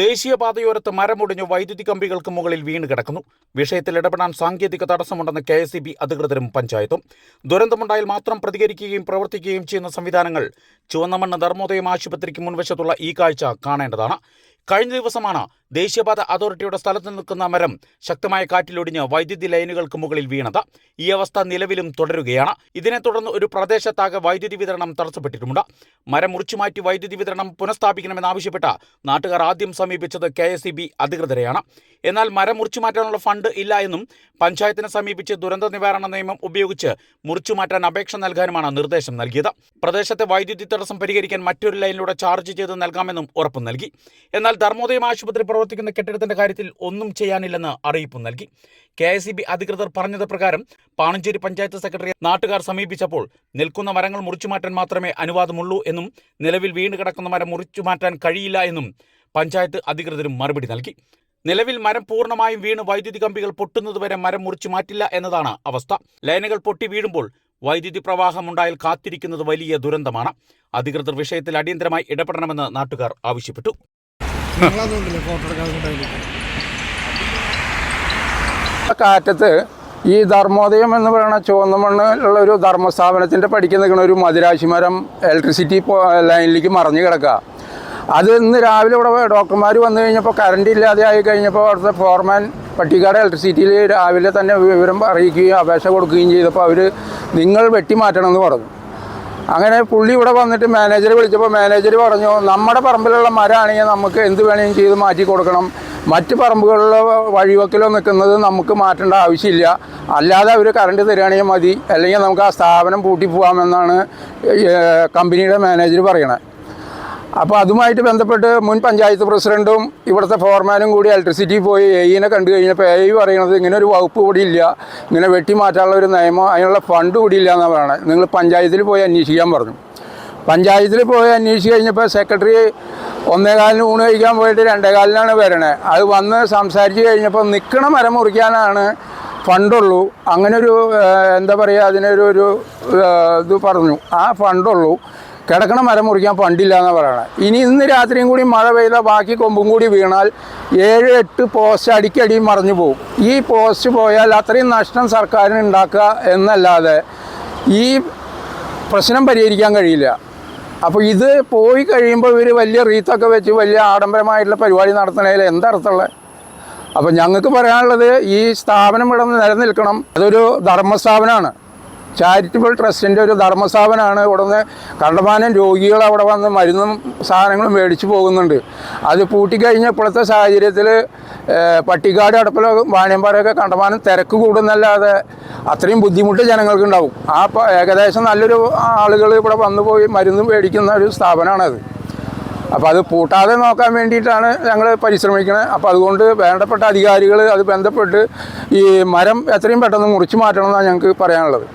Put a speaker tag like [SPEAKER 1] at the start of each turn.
[SPEAKER 1] ദേശീയപാതയോരത്ത് മരമൊടിഞ്ഞ് വൈദ്യുതി കമ്പികൾക്ക് മുകളിൽ വീണ് കിടക്കുന്നു. വിഷയത്തിൽ ഇടപെടാൻ സാങ്കേതിക തടസ്സമുണ്ടെന്ന് കെ എസ് ബി അധികൃതരും പഞ്ചായത്തും. ദുരന്തമുണ്ടായാൽ മാത്രം പ്രതികരിക്കുകയും പ്രവർത്തിക്കുകയും ചെയ്യുന്ന സംവിധാനങ്ങൾ ചുവന്നമണ്ണ് ധർമ്മോദയം ആശുപത്രിക്ക് മുൻവശത്തുള്ള ഈ കാഴ്ച കാണേണ്ടതാണ്. കഴിഞ്ഞ ദിവസമാണ് ദേശീയപാത അതോറിറ്റിയുടെ സ്ഥലത്ത് നിൽക്കുന്ന മരം ശക്തമായ കാറ്റിലൊടിഞ്ഞ് വൈദ്യുതി ലൈനുകൾക്ക് മുകളിൽ വീണത്. ഈ അവസ്ഥ നിലവിലും തുടരുകയാണ്. ഇതിനെ തുടർന്ന് ഒരു പ്രദേശത്താകെ വൈദ്യുതി വിതരണം തടസ്സപ്പെട്ടിട്ടുണ്ട് മരം മുറിച്ചുമാറ്റി വൈദ്യുതി വിതരണം പുനഃസ്ഥാപിക്കണമെന്നാവശ്യപ്പെട്ട നാട്ടുകാർ ആദ്യം സമീപിച്ചത് കെ എസ് അധികൃതരെയാണ്. എന്നാൽ മരം മുറിച്ചുമാറ്റാനുള്ള ഫണ്ട് ഇല്ല എന്നും പഞ്ചായത്തിനെ സമീപിച്ച് ദുരന്ത നിവാരണ നിയമം ഉപയോഗിച്ച് മുറിച്ചുമാറ്റാൻ അപേക്ഷ നൽകാനുമാണ് നിർദ്ദേശം നൽകിയത്. പ്രദേശത്തെ വൈദ്യുതി തടസ്സം പരിഹരിക്കാൻ മറ്റൊരു ലൈനിലൂടെ ചാർജ് ചെയ്ത് നൽകാമെന്നും ഉറപ്പ് നൽകി. എന്നാൽ ധർമ്മോദയം ആശുപത്രി പ്രവർത്തിക്കുന്ന കെട്ടിടത്തിന്റെ കാര്യത്തിൽ ഒന്നും ചെയ്യാനില്ലെന്ന് അറിയിപ്പ് നൽകി. കെ അധികൃതർ പറഞ്ഞത് പ്രകാരം പാണഞ്ചേരി പഞ്ചായത്ത് സെക്രട്ടറി നാട്ടുകാർ സമീപിച്ചപ്പോൾ നിൽക്കുന്ന മരങ്ങൾ മുറിച്ചുമാറ്റാൻ മാത്രമേ അനുവാദമുള്ളൂ എന്നും നിലവിൽ വീണ് കിടക്കുന്ന മരം മുറിച്ചുമാറ്റാൻ കഴിയില്ല എന്നും പഞ്ചായത്ത് അധികൃതരും മറുപടി നൽകി. നിലവിൽ മരം പൂർണമായും വീണ് വൈദ്യുതി കമ്പികൾ പൊട്ടുന്നതുവരെ മരം മുറിച്ചു മാറ്റില്ല എന്നതാണ് അവസ്ഥ. ലൈനുകൾ പൊട്ടി വീഴുമ്പോൾ വൈദ്യുതി പ്രവാഹമുണ്ടായാൽ കാത്തിരിക്കുന്നത് വലിയ ദുരന്തമാണ്. അധികൃതർ വിഷയത്തിൽ അടിയന്തരമായി ഇടപെടണമെന്ന് നാട്ടുകാർ ആവശ്യപ്പെട്ടു.
[SPEAKER 2] ഫോട്ടോ
[SPEAKER 3] കാറ്റത്ത് ഈ ധർമ്മോദയം എന്ന് പറയുന്ന ചുവന്ന മണ്ണിലുള്ള ഒരു ധർമ്മസ്ഥാപനത്തിന്റെ പഠിക്ക് നിൽക്കുന്ന ഒരു മധുരാശി മരം ഇലക്ട്രിസിറ്റി ലൈനിലേക്ക് മറിഞ്ഞു കിടക്കുക. അത് ഇന്ന് രാവിലെ ഇവിടെ ഡോക്ടർമാർ വന്നു കഴിഞ്ഞപ്പോൾ കറണ്ട് ഇല്ലാതെ ആയി കഴിഞ്ഞപ്പോൾ അവിടുത്തെ ഫോർമാൻ പട്ടിക്കാട് ഇലക്ട്രിസിറ്റിയിൽ രാവിലെ തന്നെ വിവരം അറിയിക്കുകയും അപേക്ഷ കൊടുക്കുകയും ചെയ്തപ്പോൾ അവർ നിങ്ങൾ വെട്ടിമാറ്റണമെന്ന് പറഞ്ഞു. അങ്ങനെ പുള്ളി ഇവിടെ വന്നിട്ട് മാനേജർ വിളിച്ചപ്പോൾ മാനേജർ പറഞ്ഞു നമ്മുടെ പറമ്പിലുള്ള മരമാണെങ്കിൽ നമുക്ക് എന്ത് വേണമെങ്കിലും ചെയ്ത് മാറ്റി കൊടുക്കണം. മറ്റ് പറമ്പുകളിലോ വഴിവക്കിലോ നിൽക്കുന്നത് നമുക്ക് മാറ്റേണ്ട ആവശ്യമില്ല. അല്ലാതെ അവർ കറണ്ട് തരികയാണെങ്കിൽ മതി. അല്ലെങ്കിൽ നമുക്ക് ആ സ്ഥാപനം പൂട്ടി പോകാമെന്നാണ് കമ്പനിയുടെ മാനേജർ പറയണത് അപ്പോൾ അതുമായിട്ട് ബന്ധപ്പെട്ട് മുൻ പഞ്ചായത്ത് പ്രസിഡന്റും ഇവിടുത്തെ ഫോർമാനും കൂടി ഇലക്ട്രിസിറ്റി പോയി എയിനെ കണ്ടു കഴിഞ്ഞപ്പോൾ എ പറയുന്നത് ഇങ്ങനെ ഒരു വകുപ്പ് കൂടി ഇല്ല ഇങ്ങനെ വെട്ടി മാറ്റാനുള്ള ഒരു നിയമം അതിനുള്ള ഫണ്ട് കൂടി ഇല്ല എന്നാണ് പറയുന്നത് നിങ്ങൾ പഞ്ചായത്തിൽ പോയി അന്വേഷിക്കാൻ പറഞ്ഞു. പഞ്ചായത്തിൽ പോയി അന്വേഷിച്ച് കഴിഞ്ഞപ്പോൾ സെക്രട്ടറി ഒന്നേകാലിന് ഊണ് കഴിക്കാൻ പോയിട്ട് രണ്ടേകാലിനാണ് വരണേ. അത് വന്ന് സംസാരിച്ച് കഴിഞ്ഞപ്പോൾ നിൽക്കണ മരം മുറിക്കാനാണ് ഫണ്ടുള്ളൂ. അങ്ങനെ ഒരു എന്താ പറയുക അതിനൊരു ഒരു ഇത് പറഞ്ഞു. ആ ഫണ്ടുള്ളൂ. കിടക്കണ മരം മുറിക്കാൻ പണ്ടില്ല എന്നാണ് പറയണത് ഇനി ഇന്ന് രാത്രിയും കൂടി മഴ പെയ്താൽ ബാക്കി കൊമ്പും കൂടി വീണാൽ ഏഴ് എട്ട് പോസ്റ്റ് അടിക്കടി മറിഞ്ഞു പോകും ഈ പോസ്റ്റ് പോയാൽ അത്രയും നഷ്ടം സർക്കാരിന് ഉണ്ടാക്കുക എന്നല്ലാതെ ഈ പ്രശ്നം പരിഹരിക്കാൻ കഴിയില്ല. അപ്പോൾ ഇത് പോയി കഴിയുമ്പോൾ ഇവർ വലിയ റീത്തൊക്കെ വെച്ച് വലിയ ആഡംബരമായിട്ടുള്ള പരിപാടി നടത്തണതിൽ എന്തർത്ഥമുള്ളത് അപ്പോൾ ഞങ്ങൾക്ക് പറയാനുള്ളത് ഈ സ്ഥാപനം ഇവിടെ നിലനിൽക്കണം. അതൊരു ധർമ്മസ്ഥാപനമാണ്. ചാരിറ്റബിൾ ട്രസ്റ്റിന്റെ ഒരു ധർമ്മസ്ഥാപനമാണ്. ഇവിടെ നിന്ന് കണ്ടമാനം രോഗികൾ അവിടെ വന്ന് മരുന്നും സാധനങ്ങളും മേടിച്ചു പോകുന്നുണ്ട്. അത് പൂട്ടിക്കഴിഞ്ഞ ഇപ്പോഴത്തെ സാഹചര്യത്തിൽ പട്ടിക്കാട് അടപ്പിലോ വാണിയമ്പാറയൊക്കെ കണ്ടമാനം തിരക്ക് കൂടുന്നല്ലാതെ അത്രയും ബുദ്ധിമുട്ട് ജനങ്ങൾക്ക് ഉണ്ടാവും ആ ഏകദേശം നല്ലൊരു ആളുകൾ ഇവിടെ വന്നു പോയി മരുന്ന് മേടിക്കുന്ന ഒരു സ്ഥാപനമാണത്. അപ്പോൾ അത് പൂട്ടാതെ നോക്കാൻ വേണ്ടിയിട്ടാണ് ഞങ്ങൾ പരിശ്രമിക്കുന്നത് അപ്പോൾ അതുകൊണ്ട് വേണ്ടപ്പെട്ട അധികാരികൾ അത് ബന്ധപ്പെട്ട് ഈ മരം എത്രയും പെട്ടെന്ന് മുറിച്ചു മാറ്റണം എന്നാണ് ഞങ്ങൾക്ക് പറയാനുള്ളത്.